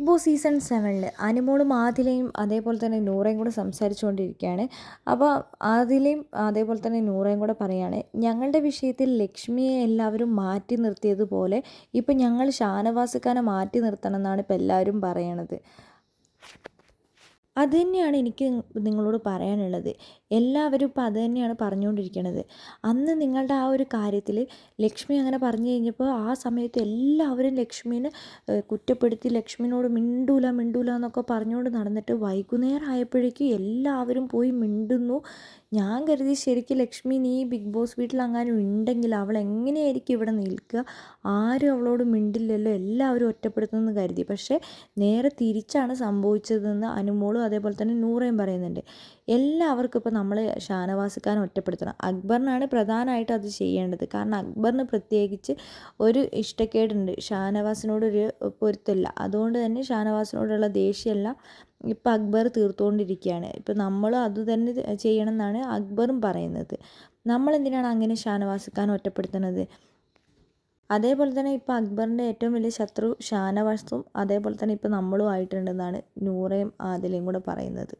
Big boss season സെവനിൽ അനുമോളും ആദിലയും അതേപോലെ തന്നെ നൂറയും കൂടെ സംസാരിച്ചുകൊണ്ടിരിക്കുകയാണ്. അപ്പോൾ ആദിലയും അതേപോലെ തന്നെ നൂറയും കൂടെ പറയുകയാണ് ഞങ്ങളുടെ വിഷയത്തിൽ ലക്ഷ്മിയെ എല്ലാവരും മാറ്റി നിർത്തിയതുപോലെ ഇപ്പം ഞങ്ങൾ ഷാനവാസിക്കാനെ മാറ്റി നിർത്തണം എന്നാണ് ഇപ്പോൾ എല്ലാവരും പറയണത്. അത് തന്നെയാണ് എനിക്ക് നിങ്ങളോട് പറയാനുള്ളത്. എല്ലാവരും ഇപ്പോൾ അത് തന്നെയാണ് പറഞ്ഞുകൊണ്ടിരിക്കുന്നത് അന്ന് നിങ്ങളുടെ ആ ഒരു കാര്യത്തിൽ ലക്ഷ്മി അങ്ങനെ പറഞ്ഞു കഴിഞ്ഞപ്പോൾ ആ സമയത്ത് എല്ലാവരും ലക്ഷ്മീനെ കുറ്റപ്പെടുത്തി ലക്ഷ്മിനോട് മിണ്ടൂല മിണ്ടൂല എന്നൊക്കെ പറഞ്ഞുകൊണ്ട് നടന്നിട്ട് വൈകുന്നേരം ആയപ്പോഴേക്കും എല്ലാവരും പോയി മിണ്ടുന്നു. ഞാൻ കരുതി ശരിക്കും ലക്ഷ്മി നീ ബിഗ് ബോസ് വീട്ടിൽ അങ്ങനെ ഉണ്ടെങ്കിൽ അവൾ എങ്ങനെയായിരിക്കും ഇവിടെ നിൽക്കുക? ആരും അവളോട് മിണ്ടില്ലല്ലോ എല്ലാവരും ഒറ്റപ്പെടുത്തുമെന്ന് കരുതി. പക്ഷേ നേരെ തിരിച്ചാണ് സംഭവിച്ചതെന്ന് അനുമോളും അതേപോലെ തന്നെ നൂറയും പറയുന്നുണ്ട്. എല്ലാവർക്കും ഇപ്പോൾ നമ്മൾ ഷാനവാസ് ഒറ്റപ്പെടുത്തണം. അക്ബറിനാണ് പ്രധാനമായിട്ട് അത് ചെയ്യേണ്ടത്. കാരണം അക്ബറിന് പ്രത്യേകിച്ച് ഒരു ഇഷ്ടക്കേടുണ്ട്. ഷാനവാസിനോടൊരു പൊരുത്തമില്ല. അതുകൊണ്ട് തന്നെ ഷാനവാസിനോടുള്ള ദേഷ്യമെല്ലാം ഇപ്പം അക്ബർ തീർത്തുകൊണ്ടിരിക്കുകയാണ്. ഇപ്പം നമ്മൾ അത് തന്നെ ചെയ്യണം എന്നാണ് അക്ബറും പറയുന്നത്. നമ്മൾ എന്തിനാണ് അങ്ങനെ ഷാനവാസ് ഒറ്റപ്പെടുത്തുന്നത്? അതേപോലെ തന്നെ ഇപ്പോൾ അക്ബറിന്റെ ഏറ്റവും വലിയ ശത്രു ഷാനവാസും അതേപോലെ തന്നെ ഇപ്പോൾ നമ്മളും ആയിട്ടുണ്ടെന്നാണ് നൂറയും ആദിലയും കൂടെ പറയുന്നത്.